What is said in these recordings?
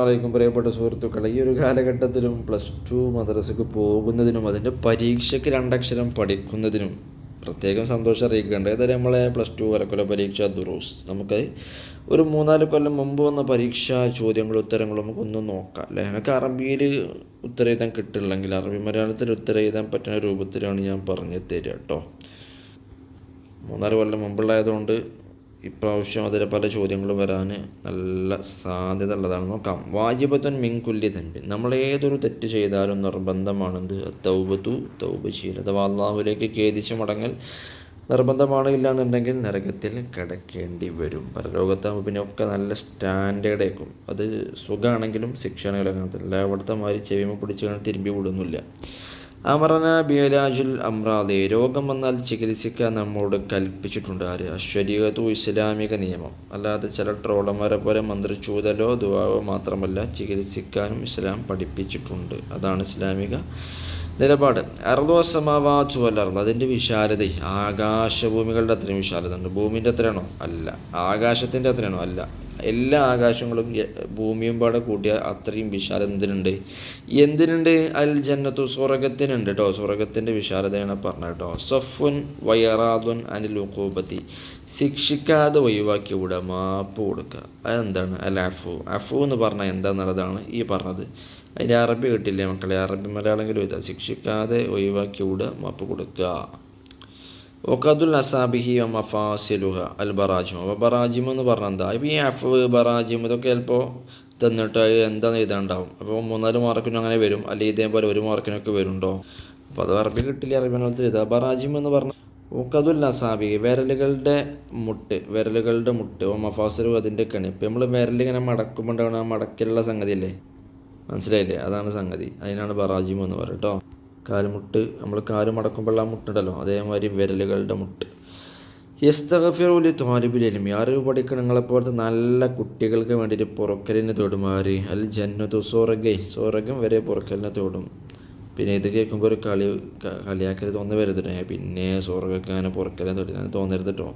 അറിയിക്കും പ്രിയപ്പെട്ട സുഹൃത്തുക്കളെ ഈ ഒരു കാലഘട്ടത്തിലും പ്ലസ് ടു മദ്രസക്ക് പോകുന്നതിനും അതിന്റെ പരീക്ഷയ്ക്ക് രണ്ടക്ഷരം പഠിക്കുന്നതിനും പ്രത്യേകം സന്തോഷം അറിയിക്കേണ്ട ഏതായാലും നമ്മളെ പ്ലസ് ടു വരക്കുള്ള പരീക്ഷ ദുറൂസ്. നമുക്ക് ഒരു മൂന്നാൽ കൊല്ലം മുമ്പ് വന്ന പരീക്ഷ ചോദ്യങ്ങളും ഉത്തരങ്ങളും നമുക്കൊന്ന് നോക്കാം അല്ലേ? എനിക്ക് അറബിയിൽ ഉത്തരം എഴുതാൻ കിട്ടില്ലെങ്കിൽ അറബി മലയാളത്തിൽ ഉത്തരം എഴുതാൻ പറ്റുന്ന രൂപത്തിലാണ് ഞാൻ പറഞ്ഞു തരിക കേട്ടോ. മൂന്നാൽ കൊല്ലം മുമ്പുള്ളതായതുകൊണ്ട് ഇപ്രാവശ്യം അതിലെ പല ചോദ്യങ്ങളും വരാൻ നല്ല സാധ്യത ഉള്ളതാണ് നോക്കാം. വാജിബത്തൻ മിൻകുല്ലി തൻപി നമ്മൾ ഏതൊരു തെറ്റ് ചെയ്താലും നിർബന്ധമാണെന്ത്? തൗബത്തു തൗബ ചെയ്യൽ അഥവാ അള്ളാഹുലേക്ക് ഖേദിച്ച് മടങ്ങൽ നിർബന്ധമാണ് ഇല്ലാന്നുണ്ടെങ്കിൽ നരകത്തിൽ കിടക്കേണ്ടി വരും. പരലോകത്താകുമ്പോൾ പിന്നെ ഒക്കെ നല്ല സ്റ്റാൻഡേർഡ് ആയിരിക്കും. അത് സുഖമാണെങ്കിലും അല്ല അവിടുത്തെ മാതിരി ചെവിമ പിടിച്ച് തിരുമ്പി വിടുന്നില്ല. അമറന ബിയലാജുൽ അമ്രാദെ രോഗം വന്നാൽ ചികിത്സിക്കാൻ നമ്മോട് കൽപ്പിച്ചിട്ടുണ്ട് ആര്? അശ്വരീകത്തു ഇസ്ലാമിക നിയമം. അല്ലാതെ ചില ട്രോളന്മാരെ പോലെ മന്ത്രിച്ചൂതലോ ദുവാവോ മാത്രമല്ല ചികിത്സിക്കാനും ഇസ്ലാം പഠിപ്പിച്ചിട്ടുണ്ട്. അതാണ് ഇസ്ലാമിക നിലപാട്. അറുതോ സമാവാച്ചു അതിന്റെ വിശാലത ആകാശഭൂമികളുടെ അത്രയും വിശാലത ഉണ്ട് ഭൂമിന്റെ അത്രയാണോ? അല്ല. ആകാശത്തിന്റെ അത്രയാണോ? അല്ല. എല്ലാ ആകാശങ്ങളും ഭൂമിയും പാടെ കൂട്ടിയ അത്രയും വിശാലം എന്തിനുണ്ട്? എന്തിനുണ്ട്? അൽ ജന്നത്തു സ്വർഗത്തിനുണ്ട് കേട്ടോ സ്വർഗത്തിന്റെ വിശാലതയാണ് പറഞ്ഞത് കേട്ടോ സഫുൻ വയറാദുൻ അനിൽ ഉഖൂബത്തി. ശിക്ഷിക്കാതെ ഒഴിവാക്കി വിടുക മാപ്പ് കൊടുക്കുക. അതെന്താണ്? അൽ അഫു. അഫു എന്ന് പറഞ്ഞാൽ എന്താണെന്നുള്ളതാണ് ഈ പറഞ്ഞത്. അതിന്റെ അറബി കിട്ടില്ലേ മക്കളെ? അറബി മലയാളമെങ്കിലും ഇതാ ശിക്ഷിക്കാതെ ഒഴിവാക്കി വിടുക മാപ്പ് കൊടുക്കുക. ഒക്കതുൽ അസാബിഹി മഫാസിലുഹ അൽ ബറാജിമ അപ്പോൾ ബറാജിമ എന്ന് പറഞ്ഞാൽ എന്താ? ഇപ്പോൾ ഈ അഫ് ബറാജിമ ഇതൊക്കെ ചിലപ്പോൾ തന്നിട്ട് അത് എന്താണെന്ന് എഴുതാണ്ടാവും അപ്പോൾ മൂന്നാൽ മാർക്കിനും അങ്ങനെ വരും. അല്ലെങ്കിൽ ഇതേപോലെ ഒരു മാർക്കിനൊക്കെ വരുന്നുണ്ടോ? അപ്പോൾ അത് അറബി കിട്ടില്ല അറബി എഴുതാം എഴുതുക ബറാജിം എന്ന് പറഞ്ഞാൽ ഒക്കതുൽ അസാബി വിരലുകളുടെ മുട്ട് വിരലുകളുടെ മുട്ട് ഓ മഫാസിലു അതിന്റെ കണി. ഇപ്പോൾ നമ്മൾ വിരലിങ്ങനെ മടക്കുമ്പോൾ ഉണ്ടാവുന്ന ആ മടക്കിലുള്ള സംഗതിയല്ലേ മനസ്സിലായില്ലേ? അതാണ് സംഗതി. അതിനാണ് ബറാജിമ എന്ന് കേട്ടോ. കാലുമുട്ട് നമ്മൾ കാൽ മടക്കുമ്പോൾ ആ മുട്ടുണ്ടല്ലോ അതേമാതിരി വിരലുകളുടെ മുട്ട്. യസ്തഗഫിറുലി ത്വാലിബിൽ എലിമി അറിവ് പഠിക്കണങ്ങളെ നിങ്ങളെപ്പോലത്തെ നല്ല കുട്ടികൾക്ക് വേണ്ടിയിട്ട് പുറക്കലിന് തൊടുമാറി. അൽ ജന്നത്തു സോറഗൈ. സോറഗം വരെ പുറക്കലിനെ തൊടും. പിന്നെ ഇത് കേൾക്കുമ്പോൾ ഒരു കളി കളിയാക്കരുത് തോന്നി വരുത്തിട്ടേ പിന്നെ സോറകൊക്കെ അങ്ങനെ പുറക്കലിനെ തൊടി അങ്ങനെ തോന്നരുത് കേട്ടോ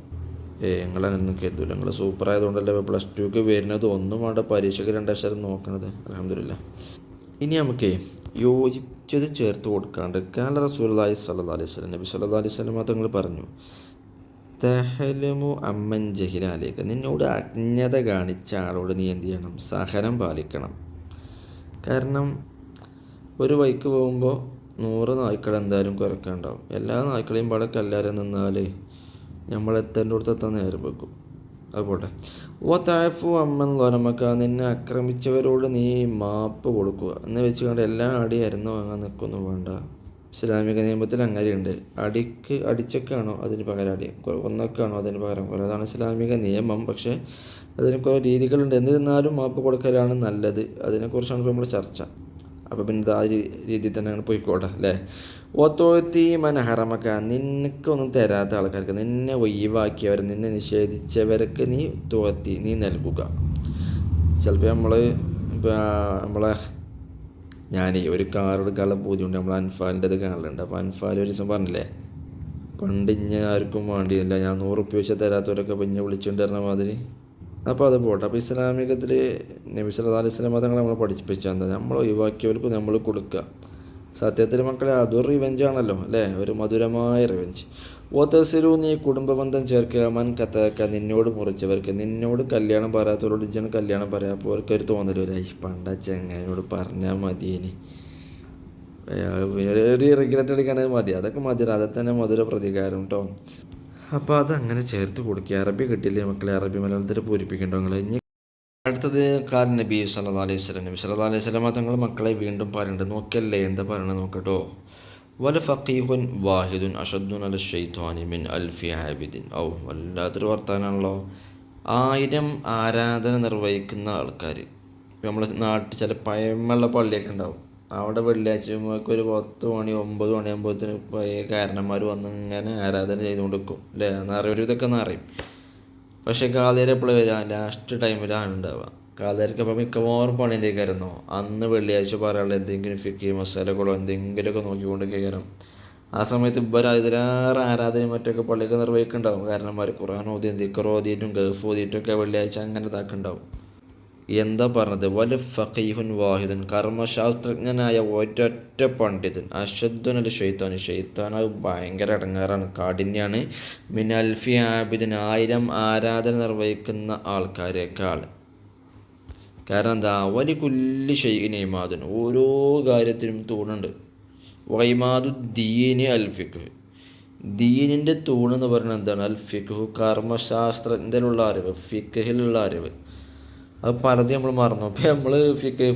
ഏ നിങ്ങളങ്ങനെ കരുതൂല. നിങ്ങൾ സൂപ്പർ ആയതുകൊണ്ടല്ലേ പ്ലസ് ടുക്ക് വരുന്നത്? ഒന്നും വേണ്ട പരീക്ഷയ്ക്ക് രണ്ടക്ഷരം നോക്കണത്. അലഹമില്ല ഇനി നമുക്ക് യോജിച്ചത് ചേർത്ത് കൊടുക്കാണ്ട് കാല റസൂലി സല്ലാ അലൈഹി സ്വലം നബി സല്ലാ അലൈഹി സ്വലം തങ്ങൾ പറഞ്ഞു. തെഹലുമു അമ്മൻ ജഹിലാലേക്ക്. നിന്നോട് അജ്ഞത കാണിച്ച ആളോട് നീ എന്ത് ചെയ്യണം? സഹനം പാലിക്കണം. കാരണം ഒരു വൈക്ക് പോകുമ്പോൾ നൂറ് നായ്ക്കൾ എന്തായാലും കുറയ്ക്കാണ്ടാവും. എല്ലാ നായ്ക്കളെയും പാടെ കല്ലാരം നിന്നാൽ നമ്മൾ എത്തേണ്ട എത്താൻ നേരം വെക്കും. അതുപോട്ടെ. ഓ താഴ്ഫു അമ്മൻ ലോനമക്ക നിന്നെ ആക്രമിച്ചവരോട് നീ മാപ്പ് കൊടുക്കുക. എന്ന് വെച്ചുകൊണ്ട് എല്ലാ അടി അരുന്ന് വാങ്ങാൻ നിൽക്കൊന്നും വേണ്ട. ഇസ്ലാമിക നിയമത്തിൽ അങ്ങനെയുണ്ട്. അടിക്ക് അടിച്ചൊക്കെയാണോ അതിന് പകരം അടി? ഒന്നൊക്കെയാണോ അതിന് പകരം കൊല? അതാണ് ഇസ്ലാമിക നിയമം. പക്ഷേ അതിന് കുറേ രീതികളുണ്ട്. എന്നിരുന്നാലും മാപ്പ് കൊടുക്കലാണ് നല്ലത്. അതിനെക്കുറിച്ചാണ് ഇപ്പോൾ നമ്മൾ ചർച്ച. അപ്പോൾ പിന്നെ ആ രീതി തന്നെയാണ് പോയിക്കോട്ടെ അല്ലേ? ഓത്തോത്തി മനഹറമക്ക. നിനക്കൊന്നും തരാത്ത ആൾക്കാർക്ക് നിന്നെ ഒഴിവാക്കിയവർ നിന്നെ നിഷേധിച്ചവർക്ക് നീ തോത്തി നീ നൽകുക. ചിലപ്പോൾ നമ്മൾ നമ്മളെ ഞാൻ ഒരു കാർ എടുക്കാനുള്ള പൂതിയുണ്ട് നമ്മൾ അൻഫാലിന്റെ ഇത് കാണലുണ്ട്. അപ്പോൾ അൻഫാൽ ഒരു ദിവസം പറഞ്ഞില്ലേ പണ്ട് ഇഞ്ഞ ആർക്കും വേണ്ടിയില്ല. ഞാൻ നൂറ് ഉപ്പ വെച്ചാൽ തരാത്തവരൊക്കെ അപ്പം ഇഞ്ഞ വിളിച്ചുകൊണ്ട് മാതിരി. അപ്പോൾ അത് പോട്ടെ. അപ്പോൾ ഇസ്ലാമികത്തിൽ നബി സല്ലല്ലാഹു അലൈഹി സ്വലാം മതങ്ങൾ നമ്മൾ പഠിപ്പിച്ചാൽ നമ്മൾ ഒഴിവാക്കിയവർക്ക് നമ്മൾ കൊടുക്കുക സത്യത്തിൽ മക്കളെ അതൊരു റിവെഞ്ച് ആണല്ലോ അല്ലേ? ഒരു മധുരമായ റിവെഞ്ച് ഓത്തസിലു നീ കുടുംബബന്ധം ചേർക്കുക മൻ കത്തക്ക നിന്നോട് മുറിച്ചവർക്ക്. നിന്നോട് കല്യാണം പറയാത്തവരോട് ഇജ്ജാണ് കല്യാണം പറയാം. അപ്പോൾ അവർക്ക് ഒരു തോന്നലൂല പണ്ട ചെങ്ങനോട് പറഞ്ഞാൽ മതി ഇനി. ഒരു റിഗ്രറ്റ് അടിക്കാനത് മതി. അതൊക്കെ മതി. അതെ തന്നെ മധുര പ്രതികാരം കേട്ടോ അപ്പോൾ അതങ്ങനെ ചേർത്ത് കൊടുക്കുക അറബി കിട്ടില്ലേ മക്കളെ? അറബി മലയാളത്തിൽ പൂരിപ്പിക്കണ്ടോ നിങ്ങൾ ഇനി അടുത്തത് കാൽ നബി സല്ലാ അലൈഹി സ്വലം നബി സല്ലാ അലൈഹി സ്വലമ തങ്ങൾ മക്കളെ വീണ്ടും പറയുന്നുണ്ട് നോക്കിയല്ലേ എന്താ പറയണത് നോക്കട്ടോ. വല ഫഖീഹുൻ വാഹിദുൻ അഷദ്ദുൻ അൽ ഷെയ്ത്വാനി മിൻ അൽഫി ആബിദിൻ ഔ വല്ലാത്തൊരു വർത്താനാണല്ലോ. ആയിരം ആരാധന നിർവഹിക്കുന്ന ആൾക്കാർ ഇപ്പം നമ്മുടെ നാട്ടിൽ ചില പഴമുള്ള പള്ളിയൊക്കെ ഉണ്ടാവും. അവിടെ വെള്ളിയാഴ്ച ഒരു പത്ത് മണി ഒമ്പത് മണിയാകുമ്പോഴത്തേന് പഴയ കാരണന്മാർ വന്ന് ഇങ്ങനെ ആരാധന ചെയ്തുകൊണ്ട് നിൽക്കും. അല്ലേ? എന്നറിയും ഒരു ഇതൊക്കെ എന്നറിയും പക്ഷേ കാലേര എപ്പോഴും വരിക. ലാസ്റ്റ് ടൈമിലാണ് ഉണ്ടാവുക. കാലേരക്ക് അപ്പോൾ മിക്കവാറും പണി കയറുന്നു അന്ന് വെള്ളിയാഴ്ച പറയാനുള്ള എന്തെങ്കിലും ഫിക്കി മസാലകളോ എന്തെങ്കിലുമൊക്കെ നോക്കിക്കൊണ്ട് കയറും ആ സമയത്ത് ഇവർ അതിലേറെ ആരാധനയും മറ്റൊക്കെ പള്ളിയൊക്കെ നിർവഹിക്കുന്നുണ്ടാവും. കാരണന്മാർ ഖുറാൻ ഓതിയും ദിക്കർ ഓതിയിട്ടും ഗൾഫ് ഓതിയിട്ടും ഒക്കെ വെള്ളിയാഴ്ച അങ്ങനെ ഇതാക്കുന്നുണ്ടാവും. എന്താ പറഞ്ഞത്? വല ഫഖീഹുൻ വാഹിദൻ. കർമ്മശാസ്ത്രജ്ഞനായ ഒരൊറ്റ പണ്ഡിതൻ. അഷദ്ദുൻ അൽ ഷെയ്ത്താൻ ഷെയ്ത്താൻ അത് ഭയങ്കര ഇടങ്ങാറാണ്. കാഠിന്യാണ്. മിൻ അൽഫി ആയിരം ആരാധന നിർവഹിക്കുന്ന ആൾക്കാരെക്കാൾ. കാരണം എന്താ? വലി കുല്ലി ഷെയ്ഖിനേമാദിൻ ഓരോ കാര്യത്തിനും തൂണുണ്ട്. വൈമാദു ദീന് അൽഫിഖ് ദീനിന്റെ തൂണെന്ന് പറയുന്നത് എന്താണ്? അൽഫിഖു കർമ്മശാസ്ത്രത്തിലുള്ള അറിവ്. ഫിഖിലുള്ള അറിവ്. അത് പറഞ്ഞ് നമ്മൾ മറന്നു. അപ്പോൾ നമ്മൾ ഫിക്ക്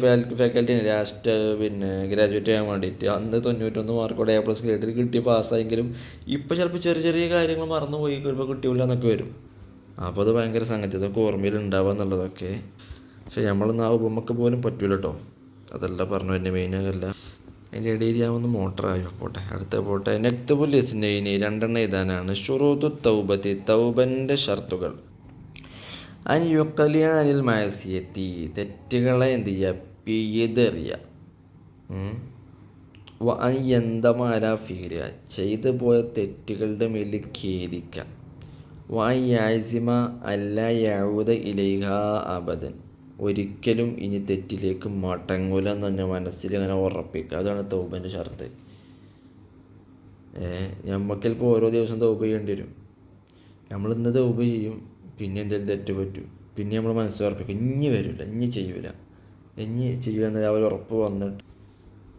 ഫാക്കൽറ്റി ലാസ്റ്റ് പിന്നെ ഗ്രാജുവേറ്റ് ചെയ്യാൻ വേണ്ടിയിട്ട്. അന്ന് തൊണ്ണൂറ്റൊന്ന് മാർക്കോടെ എ പ്ലസ് ഗ്രേഡിൽ കിട്ടി പാസ്സായെങ്കിലും ഇപ്പോൾ ചിലപ്പോൾ ചെറിയ ചെറിയ കാര്യങ്ങൾ മറന്നു പോയി ചിലപ്പോൾ കിട്ടിയില്ല എന്നൊക്കെ വരും. അപ്പോൾ അത് ഭയങ്കര സംഗതി. അതൊക്കെ ഓർമ്മയിൽ ഉണ്ടാവുക എന്നുള്ളതൊക്കെ. പക്ഷേ നമ്മളൊന്നും ആ ഉപമക്ക് പോലും പറ്റൂല കേട്ടോ അതല്ല പറഞ്ഞു എന്റെ മെയിനല്ല അതിന്റെ ഇടയിൽ ഞാൻ ഒന്ന് മോട്ടറായോ പോട്ടെ അടുത്ത പോട്ടെ. നെക്തബുൽ ഇനി രണ്ടെണ്ണം എഴുതാനാണ്. ഷുറൂത്തു തൗബത്തി തൗബന്റെ ഷർത്തുകൾ. അൻ യുക്കലിയാനിൽ മയസിയെത്തി തെറ്റുകളെ എന്ത് ചെയ്യുക പിയ്തെറിയുക അൻ ഫീല ചെയ്തു പോയ തെറ്റുകളുടെ മേലിൽ ഖേദിക്കുക വാൻ യാസിമ അല്ല യൗദ ഇലൈഹ അബദൻ. ഒരിക്കലും ഇനി തെറ്റിലേക്ക് മടങ്ങൂല എന്ന് തന്നെ മനസ്സിൽ ഇങ്ങനെ ഉറപ്പിക്കുക അതാണ് തൗബന്റെ ഷർത്ത്. ഏഹ് നമുക്കിപ്പോൾ ഓരോ ദിവസം തൗബ ചെയ്യേണ്ടി വരും. നമ്മൾ ഇന്ന് തൗബ ചെയ്യും. പിന്നെ എന്തെങ്കിലും തെറ്റ് പറ്റും. പിന്നെ നമ്മൾ മനസ്സിലുറപ്പിക്കും ഇനി വരില്ല ഇനി ചെയ്യൂല ഇനി ചെയ്യൂല എന്ന് അവർ ഉറപ്പ് വന്നിട്ട്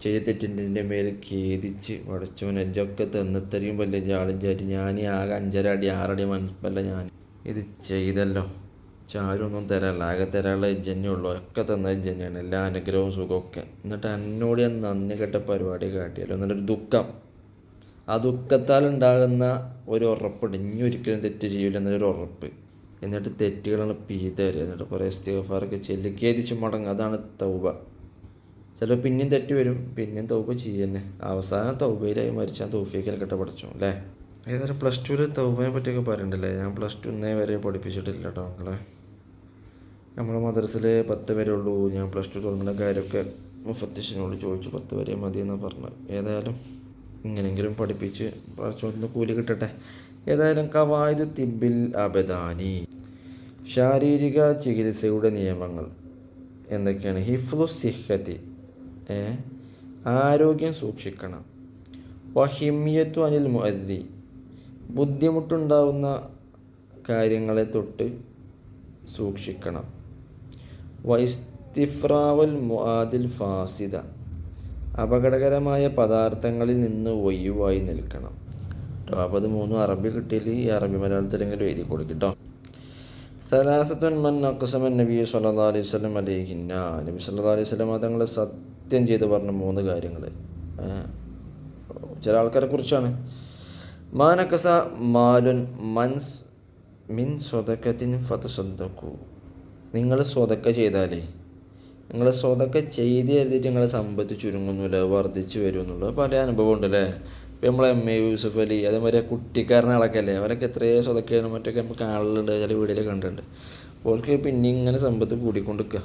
ചെയ്ത തെറ്റിന്റെ മേൽ ഖേദിച്ച് വടച്ചവൻ എജ്ജൊക്കെ തന്നിത്തറിയും വല്ല ജാളും ചാരി ഞാൻ ആകെ അഞ്ചര അടി ആറടി മനസ്സല്ല ഞാൻ ഇത് ചെയ്തല്ലോ. ചാരൊന്നും തരാനില്ല ആകെ തരാനുള്ള എജ്ജന്നെ ഉള്ളൂ. ഒക്കെ തന്ന ജന്യാണ് എല്ലാ അനുഗ്രഹവും സുഖമൊക്കെ എന്നിട്ട് എന്നോട് ഞാൻ നന്ദി കെട്ട പരിപാടി കാട്ടിയല്ലോ. എന്നിട്ടൊരു ദുഃഖം. ആ ദുഃഖത്താൽ ഉണ്ടാകുന്ന ഒരു ഉറപ്പുണ്ട്. ഇനി ഒരിക്കലും തെറ്റ് ചെയ്യില്ല എന്നൊരു ഉറപ്പ്. എന്നിട്ട് തെറ്റുകളാണ് പീതര് എന്നിട്ട് കുറേ ഇസ്തിഗഫാറൊക്കെ ചൊല്ലി ഖേദിച്ച് അതാണ് തൗബ. ചിലപ്പോൾ പിന്നെയും തെറ്റ് വരും. പിന്നെയും തൗബ ചെയ്യുന്നേ. അവസാനം തൗബയിലായി മരിച്ചാൽ തൗഫിയൊക്കെ കിട്ട പഠിച്ചു അല്ലേ? ഏതായാലും പ്ലസ് ടുവിൽ തൗബയെ പറ്റിയൊക്കെ പറയണ്ടല്ലേ? ഞാൻ പ്ലസ് ടു ഇന്നേ വരെ പഠിപ്പിച്ചിട്ടില്ല കേട്ടോ മക്കളെ. നമ്മുടെ മദ്രസിൽ പത്ത് വരെ ഉള്ളൂ. ഞാൻ പ്ലസ് ടു തുടങ്ങുന്ന കാര്യമൊക്കെ മുഫത്തിഷിനോട് ചോദിച്ചു. പത്ത് വരെ മതി എന്ന് പറഞ്ഞു ഏതായാലും ഇങ്ങനെങ്കിലും പഠിപ്പിച്ച് പഠിച്ചോന്ന് കൂലി കിട്ടട്ടെ. ഏതായാലും കവായത് തിബിൽ അബദാനി. ശാരീരിക ചികിത്സയുടെ നിയമങ്ങൾ എന്തൊക്കെയാണ്? ഹിഫ്ലു സിഹത്തി ആരോഗ്യം സൂക്ഷിക്കണം. വഹിമിയത്തു അനിൽ മുഅദ്ദി ബുദ്ധിമുട്ടുണ്ടാവുന്ന കാര്യങ്ങളെ തൊട്ട് സൂക്ഷിക്കണം. വൈസ്തിഫ്രാവൽ മുആദിൽ ഫാസിദ. അപകടകരമായ പദാർത്ഥങ്ങളിൽ നിന്ന് ഒഴിവായി നിൽക്കണം. അപ്പോൾ അത് മൂന്നും അറബി കിട്ടിയില്ല? ഈ അറബി മലയാളത്തിലെങ്കിലും എഴുതി കൊടുക്കട്ടോ. സലാസത്തുൻ മൻ അക്കുസമൻ നബി സല്ലാ അലൈഹി സ്വലം അലൈഹിന്ന നബി സല്ലാ അലൈഹി സ്വലം തങ്ങളെ സത്യം ചെയ്ത് പറഞ്ഞ മൂന്ന് കാര്യങ്ങൾ ചില ആൾക്കാരെ കുറിച്ചാണ്. മാനക്കസ മാലുൻ മൻസ് മിൻ സ്വതക്കത്തിൻ ഫത്ത് സ്വന്തക്കു നിങ്ങൾ സ്വതക്ക ചെയ്താലേ. നിങ്ങൾ സ്വതക്ക ചെയ്ത് കരുതിയിട്ട് നിങ്ങളെ സമ്പത്ത് ചുരുങ്ങുന്നില്ല വർദ്ധിച്ചു വരുമെന്നുള്ള പല അനുഭവം ഉണ്ടല്ലേ? നമ്മളെ എം എ യൂസഫ് അലി അതേമാതിരി കുട്ടിക്കാരനാളൊക്കെ അല്ലേ അവരൊക്കെ എത്രയോ സ്വതക്കാനും മറ്റൊക്കെ നമുക്ക് കാണലുണ്ട് ചില വീഡിയോയിൽ കണ്ടിട്ടുണ്ട്. ഓർക്ക് പിന്നെ ഇങ്ങനെ സമ്പത്ത് കൂടിക്കൊണ്ടിരിക്കുക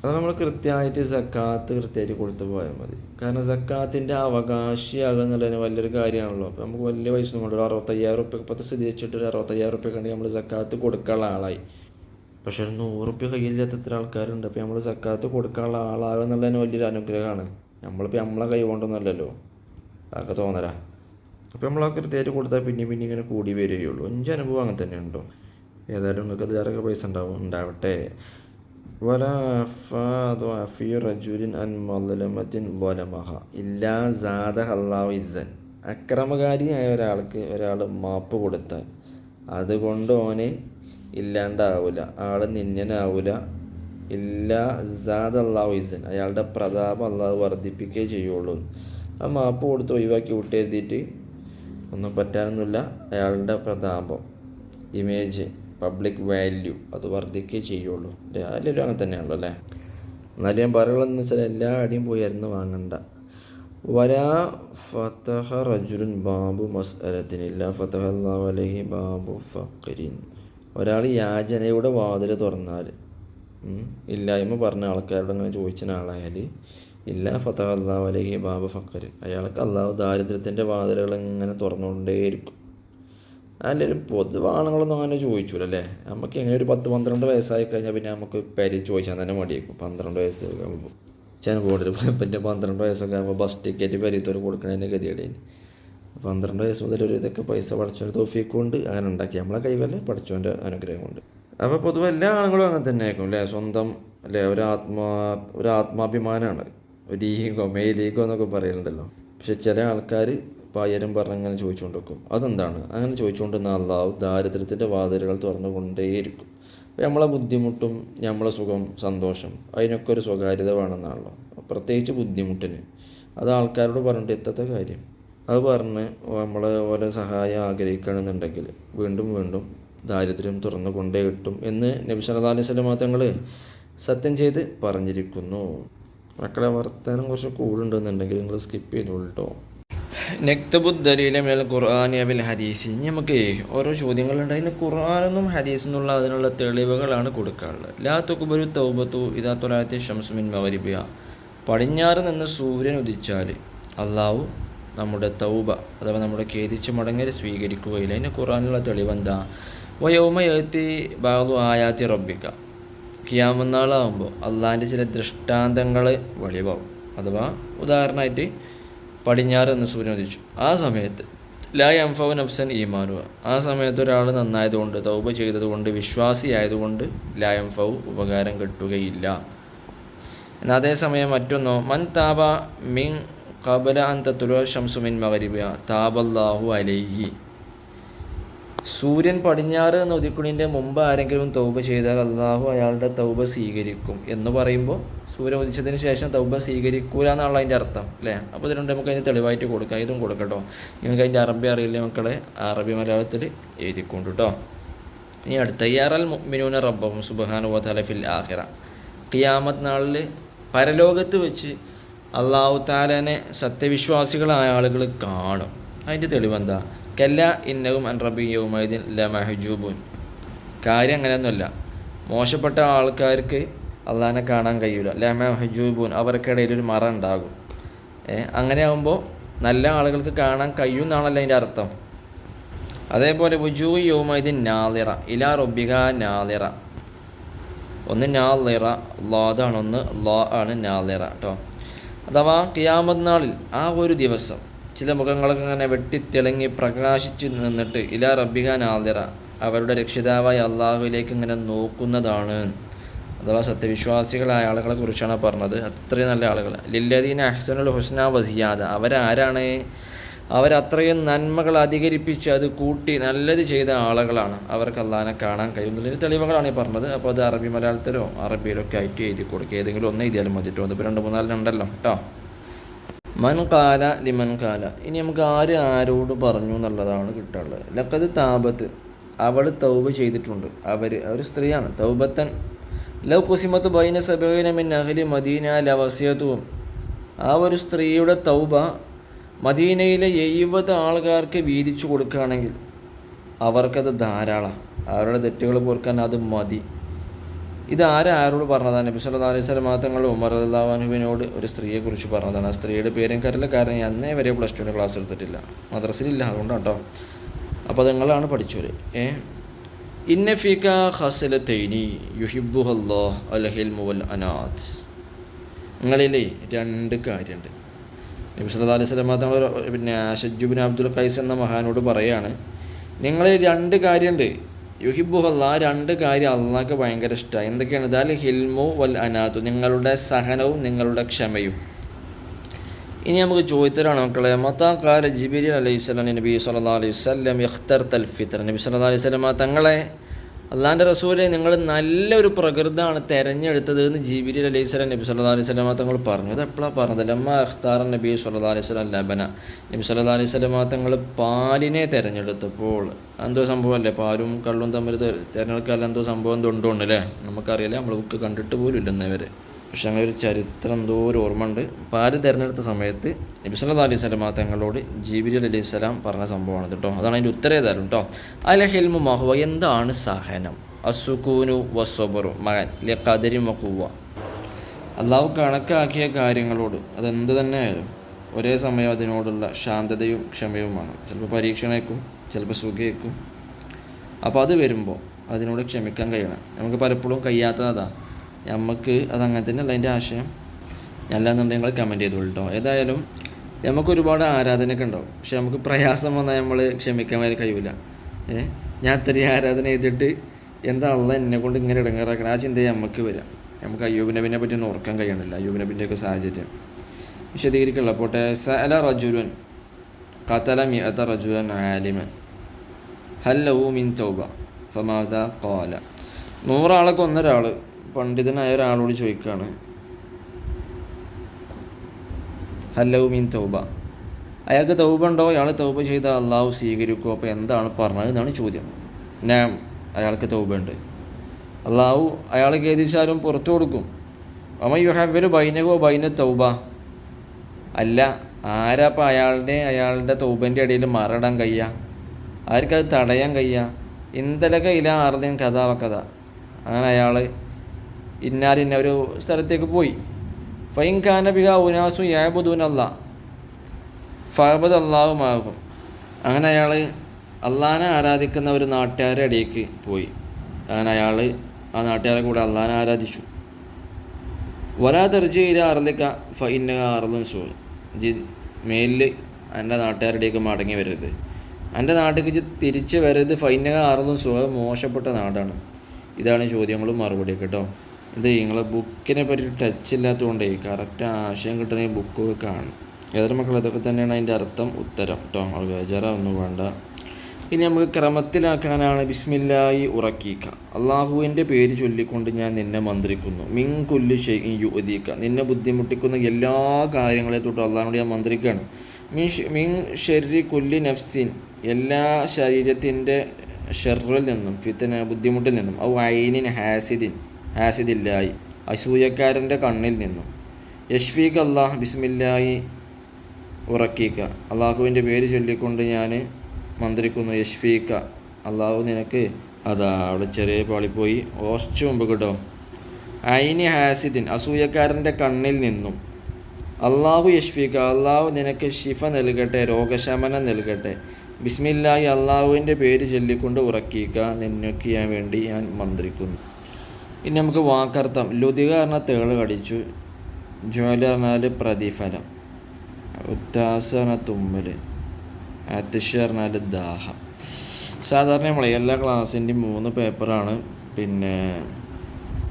അത് നമ്മൾ കൃത്യമായിട്ട് സക്കാത്ത് കൃത്യമായിട്ട് കൊടുത്തു പോയാൽ മതി. കാരണം സക്കാത്തിന്റെ അവകാശിയാകുക എന്നുള്ളതിന് വലിയൊരു കാര്യമാണല്ലോ. അപ്പോൾ നമുക്ക് വലിയ പൈസ ഒന്നും ഒരു അറുപത്തയ്യായിരം റുപ്യ ഇപ്പോഴത്തെ സ്ഥിതി വെച്ചിട്ട് ഒരു അറുപത്തയ്യായിരം റുപ്യ കണ്ടെങ്കിൽ നമ്മൾ സക്കാത്ത് കൊടുക്കാനുള്ള ആളായി. പക്ഷെ ഒരു നൂറ് റുപ്യ കയ്യിലില്ലാത്ത ഇത്ര ആൾക്കാരുണ്ട്. അപ്പോൾ നമ്മൾ സക്കാത്ത് കൊടുക്കാനുള്ള ആളാകുക എന്നുള്ളതിന് വലിയൊരു അനുഗ്രഹമാണ്. നമ്മളിപ്പോൾ നമ്മളെ കൈ കൊണ്ടൊന്നുമല്ലല്ലോ. അതൊക്കെ തോന്നരാ അപ്പോൾ നമ്മൾ ആ കൃത്യമായിട്ട് കൊടുത്താൽ പിന്നെ പിന്നെ ഇങ്ങനെ കൂടി വരികയുള്ളൂ. എന്റെ അനുഭവം അങ്ങനെ തന്നെ ഉണ്ടോ ഏതായാലും നിങ്ങൾക്ക് അതിലേറെ പൈസ ഉണ്ടാവും ഉണ്ടാവട്ടെ. വല ഫി റജുലിൻ അൻ മലമത്തിൻ വലമഹ. ഇല്ലാ സാദ ഹല്ലാവ് അക്രമകാരിയായ ഒരാൾക്ക് ഒരാൾ മാപ്പ് കൊടുത്താൽ അതുകൊണ്ട് ഓനെ ഇല്ലാണ്ടാവില്ല ആൾ നിന്യനാവില്ല ഇല്ല സാദ് അള്ളാഹു ഇസൻ അയാളുടെ പ്രതാപം അള്ളാഹു വർദ്ധിപ്പിക്കുകയേ ചെയ്യുള്ളൂ. ആ മാപ്പ് കൊടുത്ത് ഒഴിവാക്കി വിട്ടെഴുതിയിട്ട് ഒന്നും പറ്റാനൊന്നുമില്ല. അയാളുടെ പ്രതാപം ഇമേജ് പബ്ലിക് വാല്യൂ അത് വർദ്ധിക്കുകയേ ചെയ്യുള്ളൂ. എല്ലാവരും അങ്ങനെ തന്നെയാണല്ലോ അല്ലേ? എന്നാലും ഞാൻ പറയുള്ളതെന്ന് വെച്ചാൽ എല്ലാ അടിയും പോയി അരുന്ന് വാങ്ങണ്ട. വരാ ഫതഹ റജുലുൻ ബാബു മസ്അലത്തിനില്ല ഫതഹ അള്ളാഹു അലഹി ബാബു ഫക്കരിൻ ഒരാൾ യാചനയുടെ വാതിൽ തുറന്നാൽ ഇല്ലായ്മ പറഞ്ഞ ആൾക്കാരോട് അങ്ങനെ ചോദിച്ച ആളായാൽ ഇല്ല ഫതഹ അള്ളാഹു അലഹി ബാബ ഫക്കർ അയാൾക്ക് അള്ളാഹു ദാരിദ്ര്യത്തിന്റെ വാതിലുകൾ ഇങ്ങനെ തുറന്നുകൊണ്ടേയിരിക്കും. അല്ലെങ്കിൽ പൊതുവാണങ്ങളൊന്നും അങ്ങനെ ചോദിച്ചില്ല അല്ലേ നമുക്ക് എങ്ങനെ ഒരു പത്ത് പന്ത്രണ്ട് വയസ്സായി കഴിഞ്ഞാൽ പിന്നെ നമുക്ക് പേര് ചോദിച്ചാൽ തന്നെ മടിയേക്കും പന്ത്രണ്ട് വയസ്സ് ആകുമ്പോൾ ചില കൂടുതൽ പിന്നെ പന്ത്രണ്ട് വയസ്സൊക്കെ ആകുമ്പോൾ ബസ് ടിക്കറ്റ് പരിത്തോട് കൊടുക്കണതിന്റെ ഗതിയുടേന് പന്ത്രണ്ട് വയസ്സ് മുതൽ ഒരു ഇതൊക്കെ പൈസ പഠിച്ചോന്റെ തോഫിക്കൊണ്ട്. അങ്ങനെ ഉണ്ടാക്കി നമ്മളെ കൈവല്ലേ പഠിച്ചവന്റെ അനുഗ്രഹം കൊണ്ട് അപ്പോൾ പൊതുവെ എല്ലാ ആളുകളും അങ്ങനെ തന്നെ ആയിരിക്കും അല്ലേ? സ്വന്തം അല്ലേ? ഒരു ആത്മാ ഒരു ആത്മാഭിമാനമാണ് ഒരു ഈഗോ മെയിൽ ഈഗോ എന്നൊക്കെ പറയുന്നുണ്ടല്ലോ പക്ഷെ ചില ആൾക്കാർ പായരും പറഞ്ഞ് അങ്ങനെ ചോദിച്ചുകൊണ്ട് വെക്കും അതെന്താണ്? അങ്ങനെ ചോദിച്ചുകൊണ്ട് അള്ളാഹു ദാരിദ്ര്യത്തിന്റെ വാതിലുകൾ തുറന്നുകൊണ്ടേയിരിക്കും. അപ്പോൾ നമ്മളെ ബുദ്ധിമുട്ടും നമ്മളെ സുഖം സന്തോഷം അതിനൊക്കെ ഒരു സ്വകാര്യത വേണമെന്നാണല്ലോ. പ്രത്യേകിച്ച് ബുദ്ധിമുട്ടിന്. അത് ആൾക്കാരോട് പറഞ്ഞിട്ട് എത്താത്ത കാര്യം. അത് പറഞ്ഞ് നമ്മളെ ഓരോ സഹായം ആഗ്രഹിക്കുകയാണെന്നുണ്ടെങ്കിൽ വീണ്ടും വീണ്ടും ദാരിദ്ര്യം തുറന്നു കൊണ്ടേ കിട്ടും എന്ന് നബി സല്ലല്ലാഹു അലൈഹി സ്വലമാ തങ്ങൾ സത്യം ചെയ്ത് പറഞ്ഞിരിക്കുന്നു. മക്കളെ വർത്തമാനം കുറച്ച് കൂടുണ്ടെന്നുണ്ടെങ്കിൽ നിങ്ങൾ സ്കിപ്പ് ചെയ്തോളൂട്ടോ കേട്ടോ നെക്തബുദ്ദലീല മേൽ ഖുർആാനി അബിൽ ഹദീസ്. ഇനി നമുക്ക് ഓരോ ചോദ്യങ്ങളുണ്ട് അതിന് ഖുർആാനെന്നും ഹദീസെന്നുള്ള അതിനുള്ള തെളിവുകളാണ് കൊടുക്കാറുള്ളത് ലാ തുക്കുബരു തൗബത്തു ഇതാ തൊലാത്തി ഷംസുമിൻ മകരിബിയ പടിഞ്ഞാറ് നിന്ന് സൂര്യൻ ഉദിച്ചാൽ അള്ളാഹു നമ്മുടെ തൗബ അഥവാ നമ്മുടെ ഖേദിച്ച് മടങ്ങൽ സ്വീകരിക്കുകയില്ല. അതിന് ഖുർആാനുള്ള തെളിവെന്താ? വയോമയത്തി ബാഗു ആയാത്തി റബ്ബിക്ക കിയാമന്നാളാകുമ്പോൾ അള്ളാഹിന്റെ ചില ദൃഷ്ടാന്തങ്ങൾ വെളിവാകും. അഥവാ ഉദാഹരണമായിട്ട് പടിഞ്ഞാറ് എന്ന് സൂര്യൻ ഉദിച്ചു. ആ സമയത്ത് ലാ അഫ്സൻ നഫ്സൻ ഈമാനുവ. ആ സമയത്ത് ഒരാൾ നന്നായതുകൊണ്ട് തൗബ ചെയ്തതുകൊണ്ട് വിശ്വാസിയായതുകൊണ്ട് ലാ അംഫവ് ഉപകാരം കിട്ടുകയില്ല. എന്നാൽ അതേസമയം മറ്റൊന്നോ മൻ താബ മിൻ കബല അൻ തത്തുലോ ഷംസുമിൻ മകരിബ താബല്ലാഹു അലൈഹി. സൂര്യൻ പടിഞ്ഞാറ് എന്ന് ഉദിക്കുണിന്റെ മുമ്പ് ആരെങ്കിലും തൗബ ചെയ്താൽ അള്ളാഹു അയാളുടെ തൗബ സ്വീകരിക്കും എന്ന് പറയുമ്പോൾ സൂര്യൻ ഉദിച്ചതിന് ശേഷം തൗബ സ്വീകരിക്കൂല എന്നുള്ള അതിന്റെ അർത്ഥം അല്ലേ? അപ്പോൾ ഇതിനുണ്ട് നമുക്ക് അതിന് തെളിവായിട്ട് കൊടുക്കാം. ഇതും കൊടുക്കട്ടോ. നിങ്ങൾക്ക് അതിന്റെ അറബി അറിയില്ല മക്കളെ? അറബി മലയാളത്തിൽ എഴുതിക്കൊണ്ട് കേട്ടോ ഇനി അടുത്ത ഇയാറൽ മിനൂന റബ്ബും സുബഹാനു വതലഫിൽ ആഹിറ ഖിയാമത്ത് നാളിൽ പരലോകത്ത് വെച്ച് അള്ളാഹു താലനെ സത്യവിശ്വാസികളായ ആളുകൾ കാണും. അതിന്റെ തെളിവെന്താ? കല്ല ഇന്നവും അൻ റബിയവുമായതിൻ ല മഹജൂബുൻ. കാര്യം അങ്ങനെയൊന്നുമല്ല. മോശപ്പെട്ട ആൾക്കാർക്ക് അള്ളഹാനെ കാണാൻ കഴിയില്ല ല അവർക്കിടയിൽ ഒരു മറ ഉണ്ടാകും. അങ്ങനെ ആകുമ്പോൾ നല്ല ആളുകൾക്ക് കാണാൻ കഴിയും എന്നാണല്ലോ അതിന്റെ അർത്ഥം. അതേപോലെ വുജൂ യൗമൈദിൻ നാളിറ ഇലാ റൊബിക നാളിറ. ഒന്ന് നാളിറ ലോതാണ് ഒന്ന് ലോ ആണ് നാളിറ കേട്ടോ അഥവാ കിയാമത് നാളിൽ ആ ഒരു ദിവസം ചില മുഖങ്ങളൊക്കെ ഇങ്ങനെ വെട്ടിത്തിളങ്ങി പ്രകാശിച്ച് നിന്നിട്ട് ഇലാ റബ്ബിക നാദിറ. അവരുടെ രക്ഷിതാവായ അള്ളാഹുവിലേക്ക് ഇങ്ങനെ നോക്കുന്നതാണ്. അഥവാ സത്യവിശ്വാസികളായ ആളുകളെ കുറിച്ചാണ് പറഞ്ഞത്. അത്രയും നല്ല ആളുകൾ. ലില്ലദീൻ അഹ്സനുൽ ഹുസ്ന വസിയാദ അവരാരാണ്? അവരത്രയും നന്മകൾ അധികരിപ്പിച്ച് അത് കൂട്ടി നല്ലത് ചെയ്ത ആളുകളാണ്. അവർക്ക് അള്ളാഹിനെ കാണാൻ കഴിയുന്നതിന് തെളിവുകളാണ് ഈ പറഞ്ഞത്. അപ്പോൾ അത് അറബി മലയാളത്തിലോ അറബിയിലൊക്കെ ആയിട്ട് എഴുതി കൊടുക്കുക. ഏതെങ്കിലും ഒന്ന് എഴുതിയാലും മതി ഇപ്പോൾ രണ്ട് മൂന്നാലിനുണ്ടല്ലോ കേട്ടോ മൻ കാല ലിമൻ കാല ഇനി നമുക്ക് ആര് ആരോട് പറഞ്ഞു എന്നുള്ളതാണ് കിട്ടാനുള്ളത്. ലക്കത് താപത്ത് അവൾ തൗബ ചെയ്തിട്ടുണ്ട്. അവർ അവർ സ്ത്രീയാണ്. തൗബത്തൻ ലവ് കുസിമത്ത് ബൈന സബീനമിൻ അഹ്ലി മദീന ലവസിയതും ആ ഒരു സ്ത്രീയുടെ തൗബ മദീനയിലെ എഴുപത് ആൾക്കാർക്ക് വീതിച്ചു കൊടുക്കുകയാണെങ്കിൽ അവർക്കത് ധാരാളം. അവരുടെ തെറ്റുകൾ പോർക്കാൻ അത് മതി. ഇത് ആരാ ആരോട് പറഞ്ഞതാണ്? നബി അലൈഹി വസല്ലം മാത്രങ്ങൾ ഉമർ അള്ളാഹുവിനോട് ഒരു സ്ത്രീയെക്കുറിച്ച് പറഞ്ഞതാണ്. ആ സ്ത്രീയുടെ പേരും കറിയില്ല കാരണം ഞാൻ അന്നേ വരെ പ്ലസ് ടുവിന്റെ ക്ലാസ് എടുത്തിട്ടില്ല. മദ്രസയിലില്ല അതുകൊണ്ടാണ് കേട്ടോ അപ്പോൾ നിങ്ങളാണ് പഠിച്ചവർ ഏ? ഇന്ന തൈനി യുഹിബു യുഹിബുഹല്ലോ അലഹിൽ മുവൽ അനാഥ് രണ്ട് കാര്യമുണ്ട് നബി അലൈഹി വസല്ലം മാത്രങ്ങൾ പിന്നെ ഷജ്ജുബിൻ അബ്ദുൽ ഖൈസ് എന്ന മഹാനോട് പറയാണ്. നിങ്ങളിൽ രണ്ട് കാര്യമുണ്ട് യുഹിബുഹല്ല രണ്ട് കാര്യം അള്ളാഹ്ക്ക് ഭയങ്കര ഇഷ്ടമാണ് എന്തൊക്കെയാണ്? ദാൽ ഹിൽമു വൽ അനാഥു നിങ്ങളുടെ സഹനവും നിങ്ങളുടെ ക്ഷമയും. ഇനി നമുക്ക് ചോദിത്തരാണ് മക്കളെ. മത്താക്കാല ജിബിരി അലൈഹി സ്വലാം നബി സല്ലാ അലൈഹി വല്ലം ഇഖ്തർ തൽ ഫിത്തർ നബി സല്ലാ അലൈഹി സ്വലമ തങ്ങളെ അള്ളാന്റെ റസൂലെ നിങ്ങൾ നല്ലൊരു പ്രകൃതമാണ് തിരഞ്ഞെടുത്തത് എന്ന് ജീബിരി അലൈഹി സ്വലം നബി സല്ലാ അലൈഹി സ്വലമ തങ്ങൾ പറഞ്ഞു. അത് എപ്പോഴാണ് പറഞ്ഞത്? ലമ്മ അഖ്താർ നബി സല്ലാ അലൈഹി സ്വലം ലബന നബി സല്ലാ അലൈഹി സ്വലമ തങ്ങൾ പാലിനെ തിരഞ്ഞെടുത്തപ്പോൾ എന്തോ സംഭവമല്ലേ? പാലും കള്ളും തമ്മിൽ തെ- തിരഞ്ഞെടുക്കാൻ എന്തോ സംഭവം എന്തുണ്ടോ ഉണ്ടോണ്ട് അല്ലേ നമുക്കറിയില്ല. നമ്മൾ ബുക്ക് കണ്ടിട്ട് പോലും ഇല്ല ഇന്നേവരെ പക്ഷെ അങ്ങനെ ഒരു ചരിത്രം എന്തോ ഒരു ഓർമ്മ ഉണ്ട് പാൽ തിരഞ്ഞെടുത്ത സമയത്ത് നബിസ്വല്ലാ അലൈഹി സ്വലമ തങ്ങളോട് ജീബിരി അലൈഹി സ്വലാം പറഞ്ഞ സംഭവമാണ് കേട്ടോ അതാണ് അതിന്റെ ഉത്തരം ഏതായാലും കേട്ടോ അല ഹെൽമു മഹുവ എന്താണ് സഹനം? അസുക്കൂനു വസ്വബറു മകൻ ലെ കദരി മക്കുവ അള്ളാഹു കണക്കാക്കിയ കാര്യങ്ങളോട് അതെന്ത് തന്നെ ആയാലും ഒരേ സമയം അതിനോടുള്ള ശാന്തതയും ക്ഷമയുമാണ്. ചിലപ്പോൾ പരീക്ഷണേക്കും ചിലപ്പോൾ സുഖേക്കും. അപ്പോൾ അത് വരുമ്പോൾ അതിനോട് ക്ഷമിക്കാൻ കഴിയണം. നമുക്ക് പലപ്പോഴും കഴിയാത്തതാ നമുക്ക് അതങ്ങനെ തന്നെയല്ല അതിന്റെ ആശയം. അല്ലാന്നുണ്ടെങ്കിൽ കമന്റ് ചെയ്തോളൂ കേട്ടോ ഏതായാലും നമുക്ക് ഒരുപാട് ആരാധനയൊക്കെ ഉണ്ടാവും. പക്ഷെ നമുക്ക് പ്രയാസം വന്നാൽ നമ്മൾ ക്ഷമിക്കാൻ വരെ കഴിയില്ല ഏ? ഞാൻ അത്രയും ആരാധന ചെയ്തിട്ട് എന്താ അള്ള എന്നെ കൊണ്ട് ഇങ്ങനെ ഇടങ്ങാറാക്കണം? ആ ചിന്തയെ നമുക്ക് വരാം. നമുക്ക് അയ്യൂബ് നബിനെ പറ്റി ഒന്നും ഓർക്കാൻ കഴിയണില്ല. അയ്യൂബ് നബിന്റെയൊക്കെ സാഹചര്യം. വിശദീകരിക്കുള്ള പോട്ടെ. സല റജുലുൻ. ഖതല മിഅത റജുലൻ ആലിമൻ. ലഹു മിൻ തൗബ. ഫമാദ ഖാല. നൂറാളെ കൊന്ന ഒരാൾ പണ്ഡിതനായ ഒരാളോട് ചോദിക്കുകയാണ് ഹലോ മീൻ തൗബ. അയാൾക്ക് തൗബ ഉണ്ടോ? അയാൾ തൗബ ചെയ്ത അള്ളാഹു സ്വീകരിക്കുമോ അപ്പോൾ എന്താണ് പറഞ്ഞത് എന്നാണ് ചോദ്യം. ഞാൻ അയാൾക്ക് തൗബ ഉണ്ട്. അള്ളാഹു അയാൾ ഖേദിച്ചാലും പുറത്തു കൊടുക്കും. അമ്മ യു ഹാവ് ബൈനകോ ബൈന തൗബ. അല്ല ആരാപ്പം അയാളുടെ അയാളുടെ തൗബന്റെ ഇടയിൽ മറടാൻ കഴിയുക ആർക്കത് തടയാൻ കഴിയുക ഇന്തലക ഇല ആർദ്യം കഥ കഥ. അങ്ങനെ അയാൾ ഇന്നാലിന്ന ഒരു സ്ഥലത്തേക്ക് പോയി. ഫൈൻ ഖാനബിക ഉനാസു യാബുദൂൻ അല്ല ഫഹബദ് അള്ളാഹുമാകും അങ്ങനെ അയാൾ അള്ളഹാനെ ആരാധിക്കുന്ന ഒരു നാട്ടുകാരുടെ ഇടയ്ക്ക് പോയി. അങ്ങനെ അയാൾ ആ നാട്ടുകാരെ കൂടെ അള്ളഹാനെ ആരാധിച്ചു. വലാ തെറിച്ചിര അറലിക്ക ഫൈന അറലും സോ. ജി മേലിൽ എന്റെ നാട്ടുകാരുടെയൊക്കെ മടങ്ങി വരരുത്. എന്റെ നാട്ടിലേക്ക് തിരിച്ച് വരരുത് ഫൈന അറലും സോ. മോശപ്പെട്ട നാടാണ്. ഇതാണ് ചോദ്യങ്ങളും മറുപടിയൊക്കെ കേട്ടോ. ഇത് നിങ്ങളെ ബുക്കിനെ പറ്റി ടച്ച് ഇല്ലാത്തതുകൊണ്ടേ കറക്റ്റ് ആശയം കിട്ടുന്ന ബുക്ക് കാണും ഏതൊരു മക്കൾ ഇതൊക്കെ തന്നെയാണ് അതിന്റെ അർത്ഥം ഉത്തരം. കേട്ടോ നമ്മൾ ബേജാറൊന്നും വേണ്ട. ഇനി നമുക്ക് ക്രമത്തിലാക്കാനാണ് ബിസ്മില്ലായി ഉറക്കീക്ക. അള്ളാഹുവിന്റെ പേര് ചൊല്ലിക്കൊണ്ട് ഞാൻ നിന്നെ മന്ത്രിക്കുന്നു. മിൻ കുല്ലി യുവതിക്ക നിന്നെ ബുദ്ധിമുട്ടിക്കുന്ന എല്ലാ കാര്യങ്ങളെ തൊട്ട് അള്ളാഹിനോട് ഞാൻ മന്ത്രിക്കുകയാണ് മിൻ മിൻ ഷെരി കുല്ലി നഫ്സിൻ. എല്ലാ ശരീരത്തിന്റെ ഷെറിൽ നിന്നും ഫിത്തന ബുദ്ധിമുട്ടിൽ നിന്നും. ഔ ഐനിൻ ഹാസിദിൻ. ഹാസിദില്ലായി. അസൂയക്കാരന്റെ കണ്ണിൽ നിന്നും. യഷ്ഫീഖ് അള്ളാഹ് ബിസ്മില്ലായി ഉറക്കീക്ക. അള്ളാഹുവിന്റെ പേര് ചൊല്ലിക്കൊണ്ട് ഞാൻ മന്ത്രിക്കുന്നു യഷ്ഫീക്ക അള്ളാഹു നിനക്ക് അതാ അവിടെ ചെറിയ പാളിപ്പോയി. ഓർച്ചു മുമ്പ് കേട്ടോ. ഐനി ഹാസിദിൻ അസൂയക്കാരന്റെ കണ്ണിൽ നിന്നും. അള്ളാഹു യഷ്ഫീക്ക അള്ളാഹു നിനക്ക് ഷിഫ നൽകട്ടെ രോഗശമനം നൽകട്ടെ. ബിസ്മില്ലായി അള്ളാഹുവിന്റെ പേര് ചൊല്ലിക്കൊണ്ട് ഉറക്കീക്ക. നിനക്ക് ചെയ്യാൻ വേണ്ടി ഞാൻ മന്ത്രിക്കുന്നു. ഇനി നമുക്ക് വാക്കർത്ഥം. ലുതിക കാരണം തേൾ കടിച്ചു. ജ്വല പറഞ്ഞാൽ പ്രതിഫലം. ഉത്താസ പറഞ്ഞാൽ തുമ്മൽ അതിശ പറഞ്ഞാൽ ദാഹം. സാധാരണ നമ്മളെ എല്ലാ ക്ലാസ്സിന്റെയും മൂന്ന് പേപ്പറാണ് പിന്നെ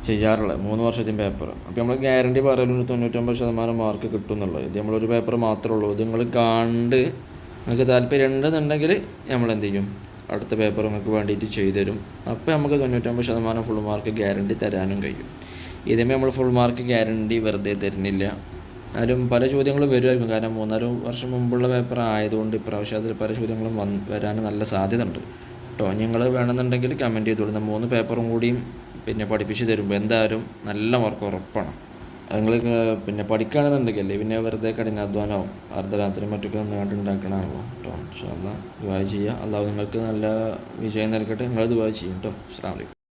ചെയ്യാറുള്ളത്. മൂന്ന് വർഷത്തെയും പേപ്പർ. അപ്പോൾ നമ്മൾ ഗ്യാരണ്ടി പറയലും തൊണ്ണൂറ്റൊമ്പത് ശതമാനം മാർക്ക് കിട്ടും എന്നുള്ളത് ഇത് നമ്മളൊരു പേപ്പർ മാത്രമേ ഉള്ളൂ. ഇത് നിങ്ങൾ കണ്ട് നിങ്ങൾക്ക് താല്പര്യം ഉണ്ടെന്നുണ്ടെങ്കിൽ നമ്മൾ എന്ത് ചെയ്യും? അടുത്ത പേപ്പർ നമുക്ക് വേണ്ടിയിട്ട് ചെയ്തുതരും. അപ്പോൾ നമുക്ക് തൊണ്ണൂറ്റൊമ്പത് ശതമാനം ഫുൾ മാർക്ക് ഗ്യാരണ്ടി തരാനും കഴിയും. ഇതേമേ നമ്മൾ ഫുൾ മാർക്ക് ഗ്യാരണ്ടി വെറുതെ തരുന്നില്ല. എന്നാലും പല ചോദ്യങ്ങളും വരുമായിരിക്കും. കാരണം മൂന്നാൽ വർഷം മുമ്പുള്ള പേപ്പർ ആയതുകൊണ്ട് ഇപ്രാവശ്യം അതിൽ പല ചോദ്യങ്ങളും വന്ന് വരാൻ നല്ല സാധ്യത ഉണ്ട് കേട്ടോ നിങ്ങൾ വേണമെന്നുണ്ടെങ്കിൽ കമന്റ് ചെയ്തോളൂ. മൂന്ന് പേപ്പറും കൂടിയും പിന്നെ പഠിപ്പിച്ച് തരുമ്പോൾ എന്തായാലും നല്ല മാർക്ക് ഉറപ്പാണ്. നിങ്ങൾ പിന്നെ പഠിക്കുകയാണെന്നുണ്ടെങ്കിൽ പിന്നെ വെറുതെ കഠിനാധ്വാനവും അർദ്ധരാത്രി മറ്റൊക്കെ നേട്ടുണ്ടാക്കണമാണല്ലോ കേട്ടോ ഇൻഷാ അല്ലാ ദുബായ് ചെയ്യുക അള്ളാഹു നിങ്ങൾക്ക് നല്ല വിജയം നൽകട്ടെ. നിങ്ങൾ ദുബായ് ചെയ്യും കേട്ടോ അസ്സാം